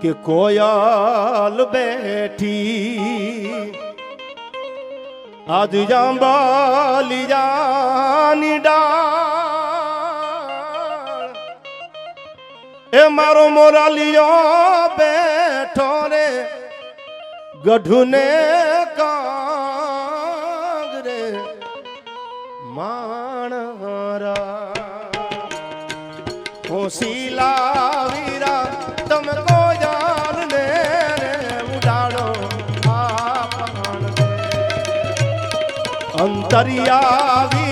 કે કોયલ બેઠી આજ જાંબાલી જાની ડાળ. એ મારો મોરાલિયો બેઠો રે, ગઢુને કાંગરે માણરા હોશીલા વીરા અંતરિયા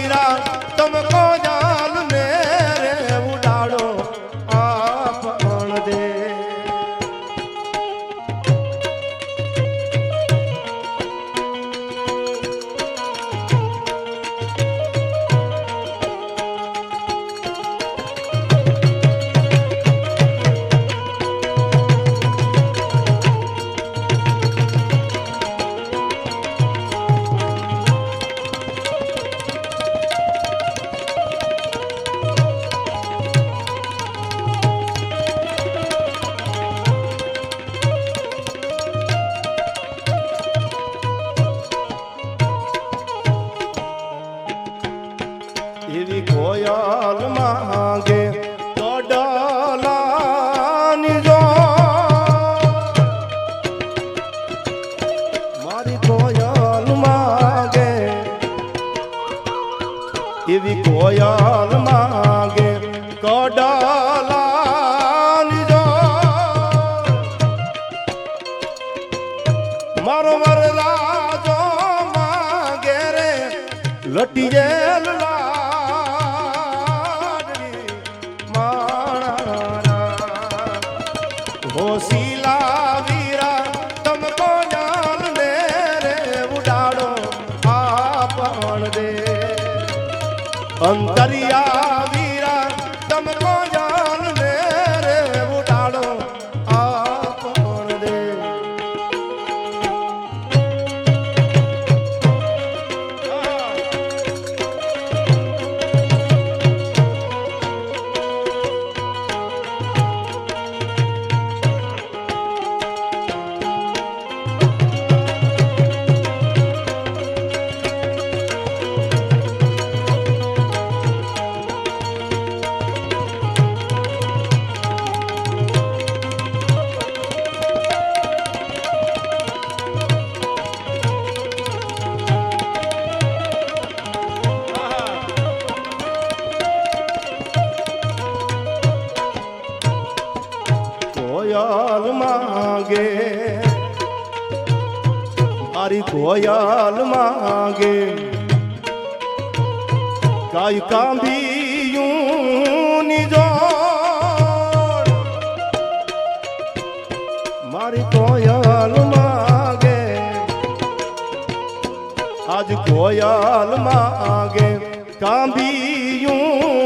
એવી કોયલ માંગે એવી કોયલ માંગે કડલાની જો. મારો વરરાજો માંગે રે લટી જેલ મારી કોયલ માંગે. કાય કાંબીયું ની જોડ મારી કોયલ માંગે. આજ કોયલ માંગે કાંબીયું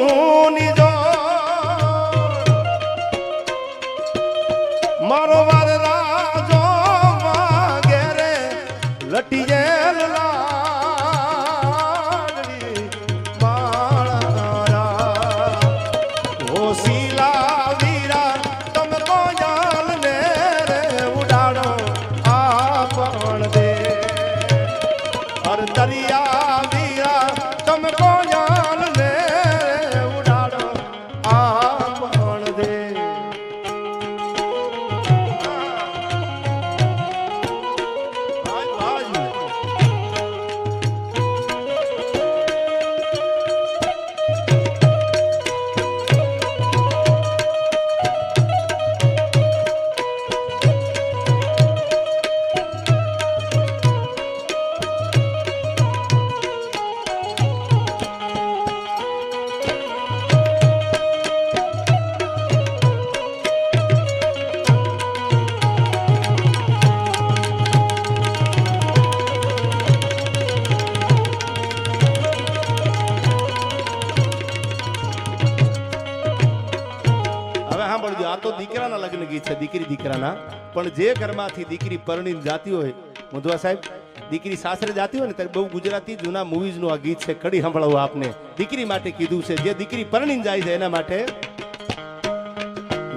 હવે સાંભળજો, આ તો દીકરાના લગ્ન ગીત છે, દીકરી દીકરાના. પણ જે ઘરમાંથી દીકરી પરણીને જાતી હોય, મુધવા સાહેબ, દીકરી સાસરે જાતી હોય ને, ત્યારે બહુ ગુજરાતી જૂના મૂવીઝનું આ ગીત છે, કડી સાંભળવું આપને. દીકરી માટે કીધું છે, જે દીકરી પરણીને જાય છે, એના માટે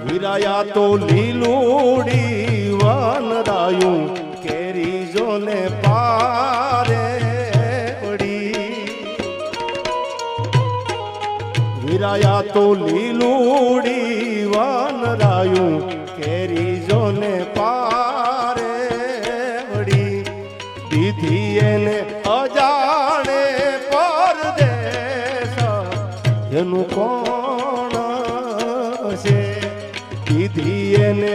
વિરાયા તો લીલુડી વનરાયું વિરાયા તો લીલુડી વનરાયું કેરી જોને પારે વડી દીધી એને અજાણે પરદેશ એનું કોણ છે દીધી એને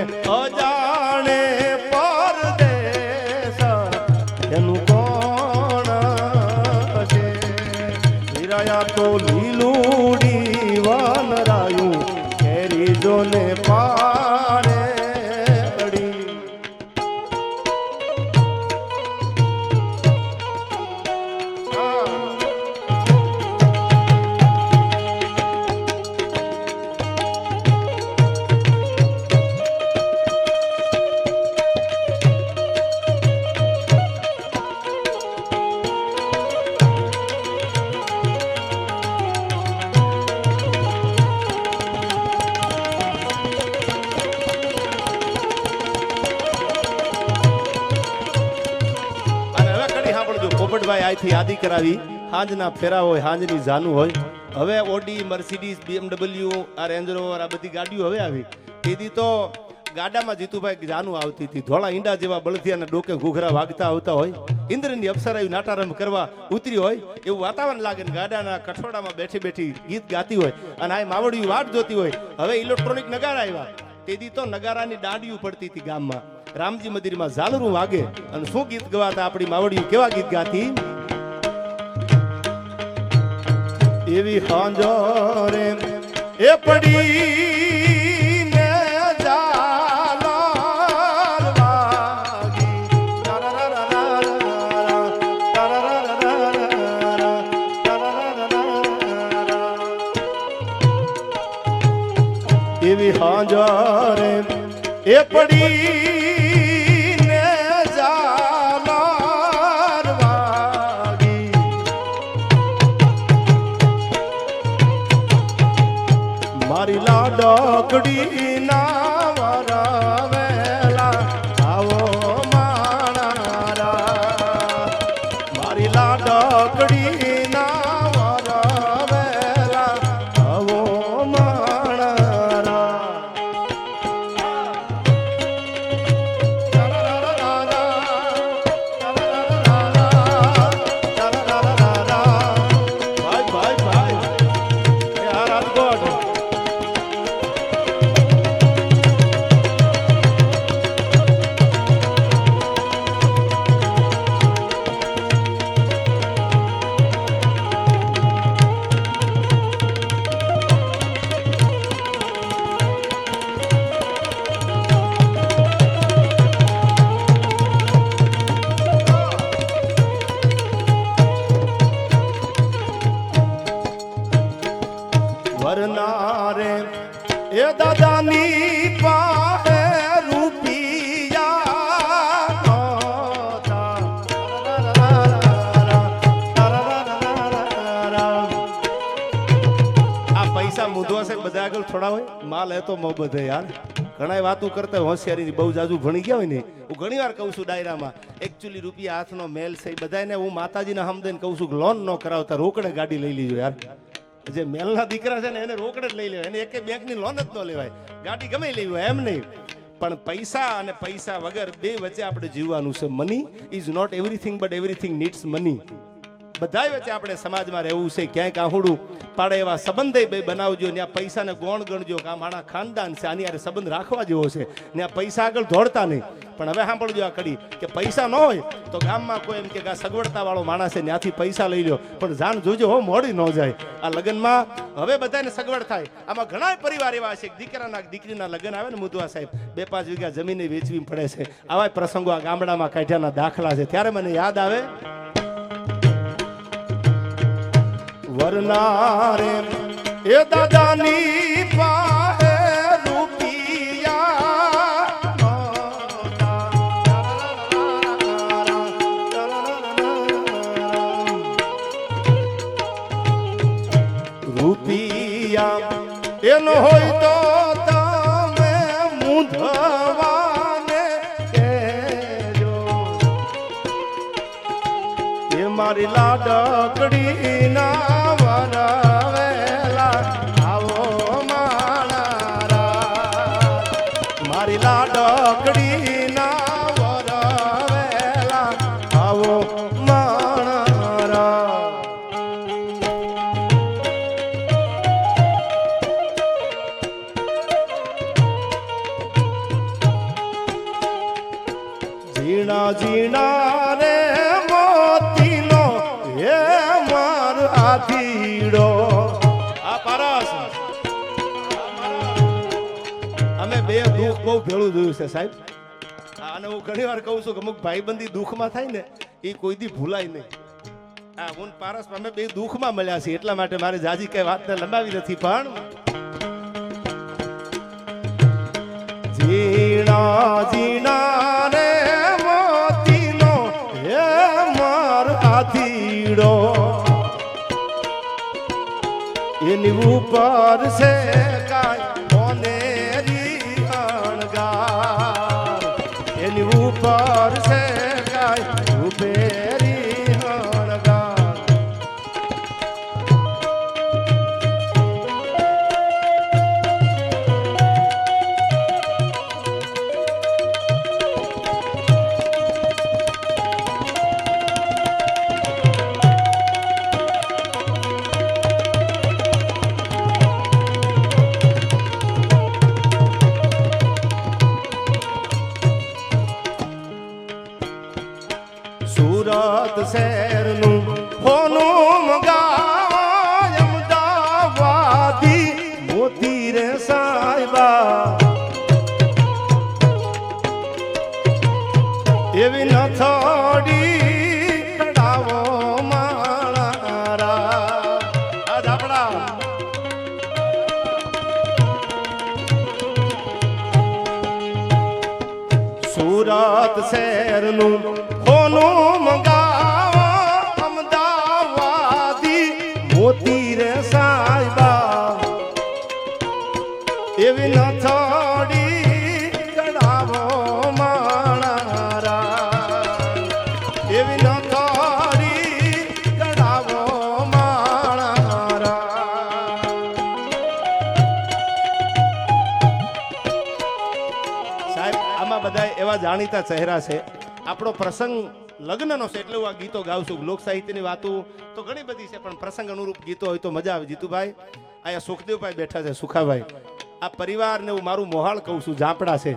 અહીંથી યાદી કરાવી. હાંજના ફેરા હોય, હાંજની જાનું હોય. હવે ઓડી, મર્સિડીઝ, બીએમડબલ્યુ, આ રેન્જ આ બધી ગાડીઓ હવે આવી. તેથી તો ગાડામાં જીતુભાઈ જાનું આવતી હતી. ધોળા ઈંડા જેવા બળદિયાના ડોકે ઘૂઘરા વાગતા આવતા હોય. ઇન્દ્રની અપ્સરાયું નાટારંભ કરવા ઉતરી હોય. એવું વાતાવરણ લાગે ને ગાડાના કઠોડામાં બેઠી બેઠી ગીત ગાતી હોય. અને આ માવડિયું વાટ જોતી હોય. હવે ઇલેક્ટ્રોનિક નગારા આવ્યા. તેથી તો નગારાની દાંડિયું પડતી હતી ગામમાં. રામજી મંદિરમાં ઝાલરું વાગે. અને શું ગીત ગવાતા આપણી માવડિયું? કેવા ગીત ગાતી? એવી હાંજરે એ પડી એ પડી લાડકડી છે બધા આગળ થોડા હોય માલ હે તો મો બધે યાર. ઘણા વાતો કરતા હોય, હોશિયારી બહુ જાજુ ભણી ગયા હોય ને હું ઘણી વાર કહું છું ડાયરામાં એકચ્યુઅલી રૂપિયા હાથનો મેલ છે બધાને હું માતાજીના હમદેન કહું છું લોન ન કરાવતા રોકડે ગાડી લઈ લીજો યાર. જે મેલના દીકરા છે ને એને રોકડે જ લઈ લેવાય. એને એક બેંકની લોન જ ન લેવાય. ગાડી ગમે લેવી એમ નહીં. પણ પૈસા અને પૈસા વગર બે વચ્ચે આપણે જીવવાનું છે. Money is not everything but everything needs money બધાય વચ્ચે આપણે સમાજમાં રહેવું છે ક્યાંક આહુડું પાડે એવા સંબંધે બે બનાવજો, ને આ પૈસાને ગોણ ગણજો, કે આ મારા ખાનદાન છે, આની હારે સંબંધ રાખવા જેવો છે, ને આ પૈસા આગળ દોડતા નહીં. પણ હવે સાંભળજો આ કડી, કે પૈસા ન હોય તો ગામમાં કોઈ એમ કે આ સગવડતા વાળો માણસ છે ત્યાંથી પૈસા લઈ લો પણ જાણ જોજો હો, મોડી ન જાય. આ લગ્નમાં હવે બધાને સગવડ થાય. આમાં ઘણા પરિવાર એવા છે દીકરાના દીકરીના લગ્ન આવે ને મુદવા સાહેબ, બે પાંચ વીઘા જમીને વેચવી પડે છે. આવા પ્રસંગો આ ગામડામાં કાઢ્યાના દાખલા છે. ત્યારે મને યાદ આવે વરનારે. એ દાદાની પાસે રૂપિયા રૂપિયા એનો હોય તો તમે ઊંધવાને એ મારી લાડકડી બહુ ભેળું જોયું છે સાહેબ. અને હું ઘણી વાર કહું છું કે અમુક ભાઈબંધી દુઃખમાં થાય ને, એ કોઈ દી ભૂલાય નહીં. હા હું પારસ અમે બે દુઃખમાં મળ્યા છીએ, એટલા માટે મારે જાજી કઈ વાતને લંબાવી નથી, પણ ઝીણા ઝીણા રે મોતીનો હે માર આધીડો. એની ઉપર છે ਸੂਰਤ ਸੈਰ ਨੂੰ ਰਾਤ ਸੈਰ ਨੂੰ ਹੋਨੂੰ ਮੰਗਾ સાહેબ, આમાં બધા એવા જાણીતા ચહેરા છે. આપણો પ્રસંગ લગ્નનો છે એટલે હું આ ગીતો ગાઉં છું. લોક સાહિત્યની વાતો તો ઘણી બધી છે, પણ પ્રસંગ અનુરૂપ ગીતો હોય તો મજા આવે. જીતુભાઈ, અહીંયા સુખદેવભાઈ બેઠા છે, સુખાભાઈ. આ પરિવારને હું મારું મોહાળ કહું છું, ઝાપડા છે.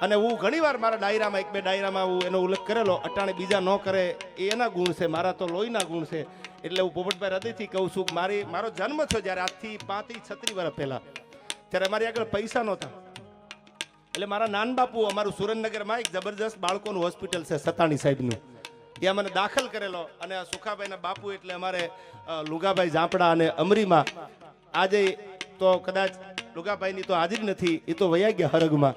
અને હું ઘણીવાર મારા ડાયરામાં, એક બે ડાયરામાં હું એનો ઉલ્લેખ કરેલો, અટાણે બીજા ન કરે, એ એના ગુણ છે, મારા તો લોહીના ગુણ છે. એટલે હું પોપટભાઈ હૃદયથી કહું છું મારી, મારો જન્મ થયો જ્યારે આજથી પાંત્રીસ છત્રીસ વર્ષ પહેલાં. ત્યારે મારી આગળ પૈસા નહોતા. એટલે મારા નાન બાપુ અમારું સુરેન્દ્રનગરમાં એક જબરજસ્ત બાળકોનું હોસ્પિટલ છે, સતાણી સાહેબનું. ત્યાં મને દાખલ કરેલો અને સુખાભાઈના બાપુ એટલે અમારે લુગાભાઈ ઝાંપડા અને અમરીમાં આજે તો કદાચ લુગાભાઈની તો હાજરી નથી, એ તો વયા ગયા હરગમાં.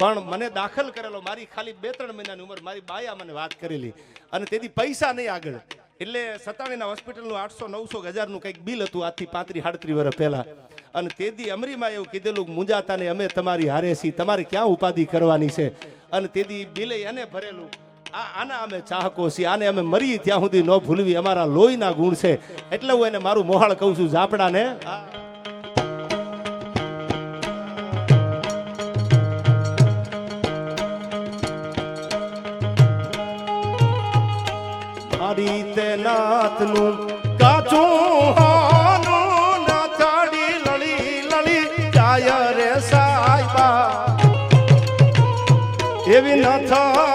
પણ મને દાખલ કરેલો, મારી ખાલી બે ત્રણ મહિનાની ઉંમર, મારી બાયા મને વાત કરેલી. અને તેથી પૈસા નહીં આગળ. એટલે સતાણીના હોસ્પિટલનું આઠસો, નવસો હજારનું કંઈક બિલ હતું આજથી પાંત્રીસ સાડત્રીસ વર્ષ પહેલાં. અને તેથી અમરીમાં એવું કીધેલું મુંજાતા મુંજાતાને અમે તમારી હારે છીએ, તમારે ક્યાં ઉપાધિ કરવાની છે? અને તેથી બિલે એને ભરેલું, આ, આના અમે ચાહકો છીએ, આને અમે મરી ત્યાં સુધી ન ભૂલવી, અમારા લોહીના ગુણ છે. એટલે હું એને મારું મોહાળ કહું છું, ઝાપડાને, આ. તે નાથનું કાચું હોનું નાથાડી લળી લળી જાય રે સાયબા એવી નાથાન